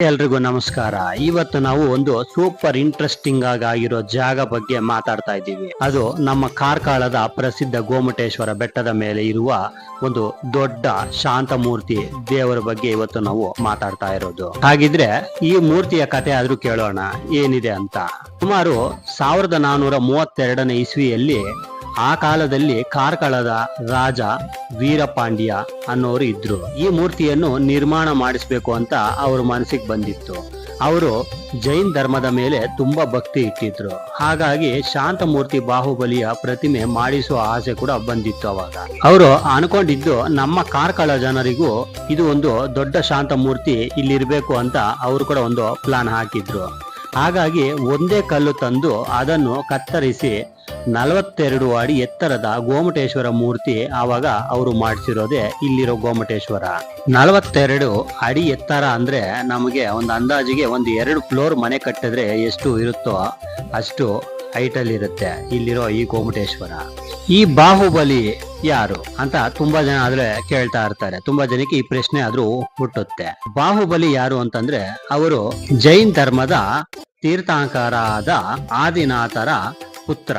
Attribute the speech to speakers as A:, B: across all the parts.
A: ಎಲ್ರಿಗೂ ನಮಸ್ಕಾರ. ಇವತ್ತು ನಾವು ಒಂದು ಸೂಪರ್ ಇಂಟ್ರೆಸ್ಟಿಂಗ್ ಆಗಿರೋ ಜಾಗ ಬಗ್ಗೆ ಮಾತಾಡ್ತಾ ಇದ್ದೀವಿ. ಅದು ನಮ್ಮ ಕಾರ್ಕಳದ ಪ್ರಸಿದ್ಧ ಗೋಮಟೇಶ್ವರ ಬೆಟ್ಟದ ಮೇಲೆ ಇರುವ ಒಂದು ದೊಡ್ಡ ಶಾಂತ ಮೂರ್ತಿ ದೇವರ ಬಗ್ಗೆ ಇವತ್ತು ನಾವು ಮಾತಾಡ್ತಾ ಇರೋದು. ಹಾಗಿದ್ರೆ ಈ ಮೂರ್ತಿಯ ಕಥೆ ಆದ್ರೂ ಕೇಳೋಣ. ಏನಿದೆ ಅಂತ. ಸುಮಾರು ಸಾವಿರದ ನಾನೂರ ಮೂವತ್ತೆರಡನೇ ಇಸ್ವಿಯಲ್ಲಿ ಆ ಕಾಲದಲ್ಲಿ ಕಾರ್ಕಳದ ರಾಜ ವೀರಪಾಂಡ್ಯ ಅನ್ನೋರು ಇದ್ರು. ಈ ಮೂರ್ತಿಯನ್ನು ನಿರ್ಮಾಣ ಮಾಡಿಸ್ಬೇಕು ಅಂತ ಅವರು ಮನಸ್ಸಿಗೆ ಬಂದಿತ್ತು. ಅವರು ಜೈನ್ ಧರ್ಮದ ಮೇಲೆ ತುಂಬಾ ಭಕ್ತಿ ಇಟ್ಟಿದ್ರು. ಹಾಗಾಗಿ ಶಾಂತ ಮೂರ್ತಿ ಬಾಹುಬಲಿಯ ಪ್ರತಿಮೆ ಮಾಡಿಸುವ ಆಸೆ ಕೂಡ ಬಂದಿತ್ತು ಅವಾಗ. ಅವರು ಅನ್ಕೊಂಡಿದ್ದು ನಮ್ಮ ಕಾರ್ಕಳ ಜನರಿಗೂ ಇದು ಒಂದು ದೊಡ್ಡ ಶಾಂತ ಮೂರ್ತಿ ಇಲ್ಲಿರ್ಬೇಕು ಅಂತ ಅವರು ಕೂಡ ಒಂದು ಪ್ಲಾನ್ ಹಾಕಿದ್ರು. ಹಾಗಾಗಿ ಒಂದೇ ಕಲ್ಲು ತಂದು ಅದನ್ನು ಕತ್ತರಿಸಿ ನಲವತ್ತೆರಡು ಅಡಿ ಎತ್ತರದ ಗೋಮಟೇಶ್ವರ ಮೂರ್ತಿ ಆವಾಗ ಅವರು ಮಾಡಿಸಿರೋದೇ ಇಲ್ಲಿರೋ ಗೋಮಟೇಶ್ವರ. ನಲವತ್ತೆರಡು ಅಡಿ ಎತ್ತರ ಅಂದ್ರೆ ನಮಗೆ ಒಂದು ಅಂದಾಜಿಗೆ ಒಂದು ಎರಡು ಫ್ಲೋರ್ ಮನೆ ಕಟ್ಟಿದ್ರೆ ಎಷ್ಟು ಇರುತ್ತೋ ಅಷ್ಟು ಹೈಟ್ ಅಲ್ಲಿ ಇರುತ್ತೆ ಇಲ್ಲಿರೋ ಈ ಗೋಮಟೇಶ್ವರ. ಈ ಬಾಹುಬಲಿ ಯಾರು ಅಂತ ತುಂಬಾ ಜನ ಆದ್ರೆ ಕೇಳ್ತಾ ಇರ್ತಾರೆ. ತುಂಬಾ ಜನಕ್ಕೆ ಈ ಪ್ರಶ್ನೆ ಆದ್ರೂ ಹುಟ್ಟುತ್ತೆ. ಬಾಹುಬಲಿ ಯಾರು ಅಂತಂದ್ರೆ ಅವರು ಜೈನ್ ಧರ್ಮದ ತೀರ್ಥಾಂಕರಾದ ಆದಿನಾಥರ ಪುತ್ರ.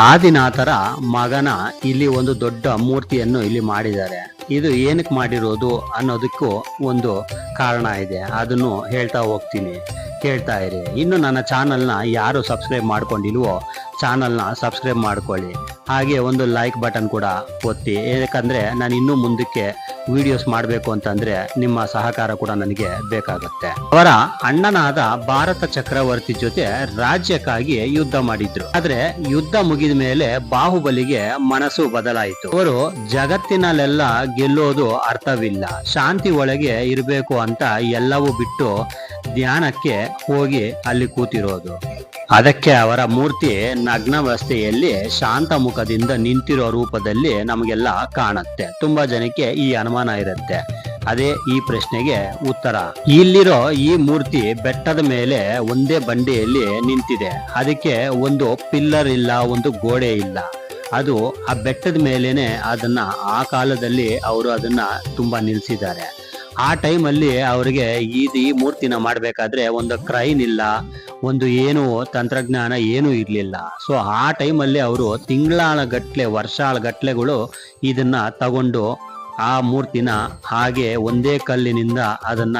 A: ಆದಿನಾಥರ ಮಗನ ಇಲ್ಲಿ ಒಂದು ದೊಡ್ಡ ಮೂರ್ತಿಯನ್ನು ಇಲ್ಲಿ ಮಾಡಿದ್ದಾರೆ. ಇದು ಏನಕ್ಕೆ ಮಾಡಿರೋದು ಅನ್ನೋದಕ್ಕೂ ಒಂದು ಕಾರಣ ಇದೆ. ಅದನ್ನು ಹೇಳ್ತಾ ಹೋಗ್ತೀನಿ. ಕೇಳ್ತಾ ಇರಿ. ಇನ್ನು ನನ್ನ ಚಾನಲ್ನ ಯಾರು ಸಬ್ಸ್ಕ್ರೈಬ್ ಮಾಡ್ಕೊಂಡಿಲ್ವೋ ಚಾನಲ್ನ ಸಬ್ಸ್ಕ್ರೈಬ್ ಮಾಡ್ಕೊಳ್ಳಿ. ಹಾಗೆ ಒಂದು ಲೈಕ್ ಬಟನ್ ಕೂಡ ಒತ್ತಿ. ಯಾಕಂದರೆ ನಾನು ಇನ್ನೂ ಮುಂದಕ್ಕೆ ವಿಡಿಯೋಸ್ ಮಾಡಬೇಕು ಅಂತಂದ್ರೆ ನಿಮ್ಮ ಸಹಕಾರ ಕೂಡ ನನಗೆ ಬೇಕಾಗುತ್ತೆ. ಅವರ ಅಣ್ಣನಾದ ಭಾರತ ಚಕ್ರವರ್ತಿ ಜೊತೆ ರಾಜ್ಯಕ್ಕಾಗಿ ಯುದ್ಧ ಮಾಡಿದ್ರು. ಆದ್ರೆ ಯುದ್ಧ ಮುಗಿದ ಮೇಲೆ ಬಾಹುಬಲಿಗೆ ಮನಸ್ಸು ಬದಲಾಯಿತು. ಅವರು ಜಗತ್ತಿನಲ್ಲೆಲ್ಲ ಗೆಲ್ಲೋದು ಅರ್ಥವಿಲ್ಲ. ಶಾಂತಿ ಒಳಗೆ ಇರಬೇಕು ಅಂತ ಎಲ್ಲವೂ ಬಿಟ್ಟು ಧ್ಯಾನಕ್ಕೆ ಹೋಗಿ ಅಲ್ಲಿ ಕೂತಿರೋದು. ಅದಕ್ಕೆ ಅವರ ಮೂರ್ತಿ ನಗ್ನಾವಸ್ಥೆಯಲ್ಲಿ ಶಾಂತ ಮುಖದಿಂದ ನಿಂತಿರೋ ರೂಪದಲ್ಲಿ ನಮಗೆಲ್ಲ ಕಾಣುತ್ತೆ. ತುಂಬಾ ಜನಕ್ಕೆ ಈ ಅನುಮಾನ ಇರುತ್ತೆ. ಅದೇ ಈ ಪ್ರಶ್ನೆಗೆ ಉತ್ತರ. ಇಲ್ಲಿರೋ ಈ ಮೂರ್ತಿ ಬೆಟ್ಟದ ಮೇಲೆ ಒಂದೇ ಬಂಡೆಯಲ್ಲಿ ನಿಂತಿದೆ. ಅದಕ್ಕೆ ಒಂದು ಪಿಲ್ಲರ್ ಇಲ್ಲ, ಒಂದು ಗೋಡೆ ಇಲ್ಲ. ಅದು ಆ ಬೆಟ್ಟದ ಮೇಲೇನೆ ಅದನ್ನ ಆ ಕಾಲದಲ್ಲಿ ಅವರು ಅದನ್ನ ತುಂಬಾ ನಿಲ್ಸಿದ್ದಾರೆ. ಆ ಟೈಮಲ್ಲಿ ಅವರಿಗೆ ಈ ಮೂರ್ತಿನ ಮಾಡಬೇಕಾದ್ರೆ ಒಂದು ಕ್ರೈನ್ ಇಲ್ಲ ಒಂದು ಏನು ತಂತ್ರಜ್ಞಾನ ಏನೂ ಇರಲಿಲ್ಲ. ಸೊ ಆ ಟೈಮಲ್ಲಿ ಅವರು ತಿಂಗಳಾಳ ಗಟ್ಲೆ ವರ್ಷಾಳ ಗಟ್ಲೆಗಳು ಇದನ್ನು ತಗೊಂಡು ಆ ಮೂರ್ತಿನ ಹಾಗೆ ಒಂದೇ ಕಲ್ಲಿನಿಂದ ಅದನ್ನ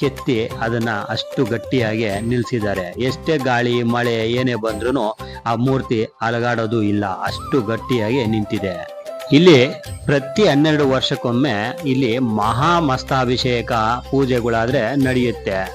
A: ಕೆತ್ತಿ ಅದನ್ನ ಅಷ್ಟು ಗಟ್ಟಿಯಾಗಿ ನಿಲ್ಸಿದ್ದಾರೆ. ಎಷ್ಟೇ ಗಾಳಿ, ಮಳೆ ಏನೇ ಬಂದ್ರೂ ಆ ಮೂರ್ತಿ ಅಲಗಾಡೋದು ಇಲ್ಲ. ಅಷ್ಟು ಗಟ್ಟಿಯಾಗಿ ನಿಂತಿದೆ. ಇಲ್ಲಿ ಪ್ರತಿ ಹನ್ನೆರಡು ವರ್ಷಕ್ಕೊಮ್ಮೆ ಇಲ್ಲಿ ಮಹಾಮಸ್ತಾಭಿಷೇಕ ಪೂಜೆಗಳಾದ್ರೆ ನಡೆಯುತ್ತೆ.